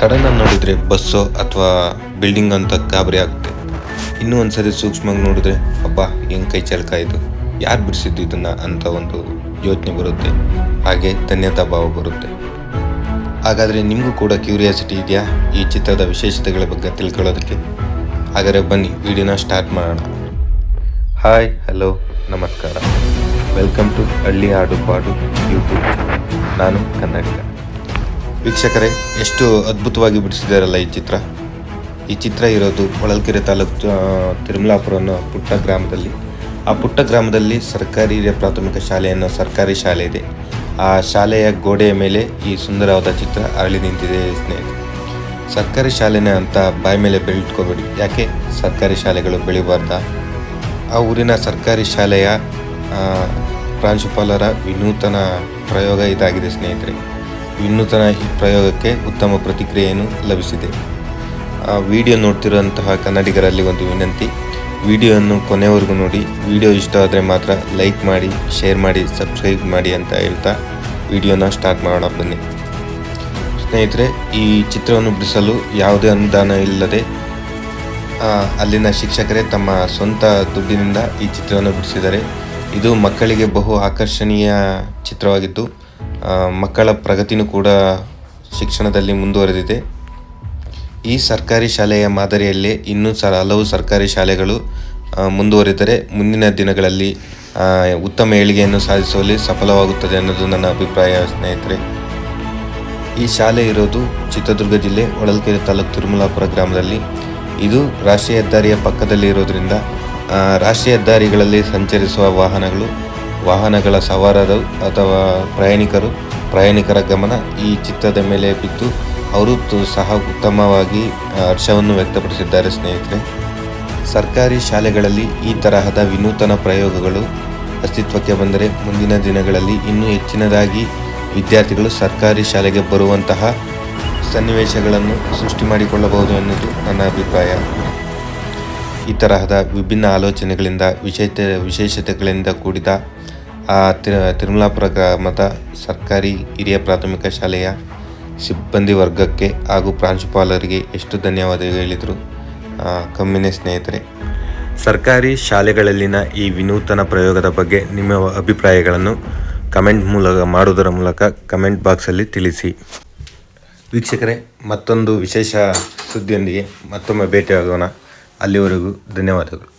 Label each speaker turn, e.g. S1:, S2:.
S1: ಸಡನ್ನಾಗಿ ನೋಡಿದರೆ ಬಸ್ಸೋ ಅಥವಾ ಬಿಲ್ಡಿಂಗ್ ಅಂತ ಗಾಬರಿ ಆಗುತ್ತೆ. ಇನ್ನೂ ಒಂದ್ಸರಿ ಸೂಕ್ಷ್ಮವಾಗಿ ನೋಡಿದ್ರೆ ಅಪ್ಪ ಹೆಂಗ್ ಕೈ ಚಲಕ ಇದು? ಯಾರು ಬಿಡಿಸಿದ್ದು ಇದನ್ನ? ಅಂತ ಒಂದು ಯೋಚನೆ ಬರುತ್ತೆ. ಹಾಗೆ ಧನ್ಯತಾ ಭಾವ ಬರುತ್ತೆ. ಹಾಗಾದರೆ ನಿಮಗೂ ಕೂಡ ಕ್ಯೂರಿಯಾಸಿಟಿ ಇದೆಯಾ? ಈ ಚಿತ್ರದ ವಿಶೇಷತೆಗಳ ಬಗ್ಗೆ ತಿಳ್ಕೊಳ್ಳೋದಕ್ಕೆ? ಹಾಗಾದರೆ ಬನ್ನಿ, ವಿಡಿಯೋನ ಸ್ಟಾರ್ಟ್ ಮಾಡೋಣ. ಹಾಯ್ ಹಲೋ ನಮಸ್ಕಾರ. ವೆಲ್ಕಮ್ ಟು ಹಳ್ಳಿ ಹಾಡು ಪಾಡು ಯೂಟ್ಯೂಬ್ ನಾನು ಕನ್ನಡಿಗ. ವೀಕ್ಷಕರೇ, ಎಷ್ಟು ಅದ್ಭುತವಾಗಿ ಬಿಡಿಸಿದಾರಲ್ಲ ಈ ಚಿತ್ರ. ಈ ಚಿತ್ರ ಇರೋದು ಹೊಳಲ್ಕೆರೆ ತಾಲೂಕು ತಿರುಮಲಾಪುರ ಅನ್ನೋ ಪುಟ್ಟ ಗ್ರಾಮದಲ್ಲಿ. ಆ ಪುಟ್ಟ ಗ್ರಾಮದಲ್ಲಿ ಸರ್ಕಾರಿ ಪ್ರಾಥಮಿಕ ಶಾಲೆ ಅನ್ನೋ ಸರ್ಕಾರಿ ಶಾಲೆ ಇದೆ. ಆ ಶಾಲೆಯ ಗೋಡೆಯ ಮೇಲೆ ಈ ಸುಂದರವಾದ ಚಿತ್ರ ಅರಳಿ ನಿಂತಿದೆ ಸ್ನೇಹಿತರೆ ಸರ್ಕಾರಿ ಶಾಲೆನ ಅಂತ ಬಾಯಿ ಮೇಲೆ ಬೆಳಿಟ್ಕೋಬೇಡಿ ಯಾಕೆ? ಸರ್ಕಾರಿ ಶಾಲೆಗಳು ಬೆಳಿಬಾರ್ದ. ಆ ಊರಿನ ಸರ್ಕಾರಿ ಶಾಲೆಯ ಪ್ರಾಂಶುಪಾಲರ ವಿನೂತನ ಪ್ರಯೋಗ ಇದಾಗಿದೆ ಸ್ನೇಹಿತರೆ. ವಿನೂತನ ಈ ಪ್ರಯೋಗಕ್ಕೆ ಉತ್ತಮ ಪ್ರತಿಕ್ರಿಯೆಯನ್ನು ಲಭಿಸಿದೆ. ಆ, ವಿಡಿಯೋ ನೋಡ್ತಿರುವಂತಹ ಕನ್ನಡಿಗರಲ್ಲಿ ಒಂದು ವಿನಂತಿ ವಿಡಿಯೋವನ್ನು ಕೊನೆವರೆಗೂ ನೋಡಿ ವಿಡಿಯೋ ಇಷ್ಟ ಆದರೆ ಮಾತ್ರ ಲೈಕ್ ಮಾಡಿ ಶೇರ್ ಮಾಡಿ ಸಬ್ಸ್ಕ್ರೈಬ್ ಮಾಡಿ ಅಂತ ಹೇಳ್ತಾ ವಿಡಿಯೋನ ಸ್ಟಾರ್ಟ್ ಮಾಡೋಣ ಬನ್ನಿ. ಸ್ನೇಹಿತರೆ ಈ ಚಿತ್ರವನ್ನು ಬಿಡಿಸಲು ಯಾವುದೇ ಅನುದಾನ ಇಲ್ಲದೆ ಅಲ್ಲಿನ ಶಿಕ್ಷಕರೇ ತಮ್ಮ ಸ್ವಂತ ದುಡ್ಡಿನಿಂದ ಈ ಚಿತ್ರವನ್ನು ಬಿಡಿಸಿದ್ದಾರೆ. ಇದು ಮಕ್ಕಳಿಗೆ ಬಹು ಆಕರ್ಷಣೀಯ ಚಿತ್ರವಾಗಿದ್ದು ಮಕ್ಕಳ ಪ್ರಗತಿನೂ ಕೂಡ ಶಿಕ್ಷಣದಲ್ಲಿ ಮುಂದುವರೆದಿದೆ. ಈ ಸರ್ಕಾರಿ ಶಾಲೆಯ ಮಾದರಿಯಲ್ಲೇ ಇನ್ನೂ ಸ ಹಲವು ಸರ್ಕಾರಿ ಶಾಲೆಗಳು ಮುಂದುವರಿದರೆ ಮುಂದಿನ ದಿನಗಳಲ್ಲಿ ಉತ್ತಮ ಏಳಿಗೆಯನ್ನು ಸಾಧಿಸುವಲ್ಲಿ ಸಫಲವಾಗುತ್ತದೆ ಅನ್ನೋದು ನನ್ನ ಅಭಿಪ್ರಾಯ ಸ್ನೇಹಿತರೆ. ಈ ಶಾಲೆ ಇರೋದು ಚಿತ್ರದುರ್ಗ ಜಿಲ್ಲೆ, ಹೊಳಲ್ಕೆರೆ ತಾಲೂಕು ತಿರುಮಲಾಪುರ ಗ್ರಾಮದಲ್ಲಿ. ಇದು ರಾಷ್ಟ್ರೀಯ ಹೆದ್ದಾರಿಯ ಪಕ್ಕದಲ್ಲಿ ಇರೋದರಿಂದ ರಾಷ್ಟ್ರೀಯ ಹೆದ್ದಾರಿಗಳಲ್ಲಿ ಸಂಚರಿಸುವ ವಾಹನಗಳು ವಾಹನಗಳ ಸವಾರರು ಅಥವಾ ಪ್ರಯಾಣಿಕರು, ಪ್ರಯಾಣಿಕರ ಗಮನ ಈ ಚಿತ್ರದ ಮೇಲೆ ಬಿದ್ದು ಅವರು ಸಹ ಉತ್ತಮವಾಗಿ ಹರ್ಷವನ್ನು ವ್ಯಕ್ತಪಡಿಸಿದ್ದಾರೆ ಸ್ನೇಹಿತರೆ. ಸರ್ಕಾರಿ ಶಾಲೆಗಳಲ್ಲಿ ಈ ತರಹದ ವಿನೂತನ ಪ್ರಯೋಗಗಳು ಅಸ್ತಿತ್ವಕ್ಕೆ ಬಂದರೆ ಮುಂದಿನ ದಿನಗಳಲ್ಲಿ ಇನ್ನೂ ಹೆಚ್ಚಿನದಾಗಿ ವಿದ್ಯಾರ್ಥಿಗಳು ಸರ್ಕಾರಿ ಶಾಲೆಗೆ ಬರುವಂತಹ ಸನ್ನಿವೇಶಗಳನ್ನು ಸೃಷ್ಟಿ ಮಾಡಿಕೊಳ್ಳಬಹುದು ಎನ್ನುವುದು ನನ್ನ ಅಭಿಪ್ರಾಯ. ಈ ತರಹದ ವಿಭಿನ್ನ ಆಲೋಚನೆಗಳಿಂದ ವಿಶೇಷ ವಿಶೇಷತೆಗಳಿಂದ ಕೂಡಿದ ಆ ತಿರುಮಲಾಪುರ ಗ್ರಾಮದ ಸರ್ಕಾರಿ ಹಿರಿಯ ಪ್ರಾಥಮಿಕ ಶಾಲೆಯ ಸಿಬ್ಬಂದಿ ವರ್ಗಕ್ಕೆ ಹಾಗೂ ಪ್ರಾಂಶುಪಾಲರಿಗೆ ಎಷ್ಟು ಧನ್ಯವಾದ ಹೇಳಿದರು. ಕಮ್ಮಿನೇ ಸ್ನೇಹಿತರೆ. ಸರ್ಕಾರಿ ಶಾಲೆಗಳಲ್ಲಿನ ಈ ವಿನೂತನ ಪ್ರಯೋಗದ ಬಗ್ಗೆ ನಿಮ್ಮ ಅಭಿಪ್ರಾಯಗಳನ್ನು ಕಮೆಂಟ್ ಮೂಲಕ ಮಾಡುವುದರ ಮೂಲಕ ಕಮೆಂಟ್ ಬಾಕ್ಸಲ್ಲಿ ತಿಳಿಸಿ. ವೀಕ್ಷಕರೇ, ಮತ್ತೊಂದು ವಿಶೇಷ ಸುದ್ದಿಯೊಂದಿಗೆ ಮತ್ತೊಮ್ಮೆ ಭೇಟಿಯಾಗೋಣ. ಅಲ್ಲಿವರೆಗೂ ಧನ್ಯವಾದಗಳು.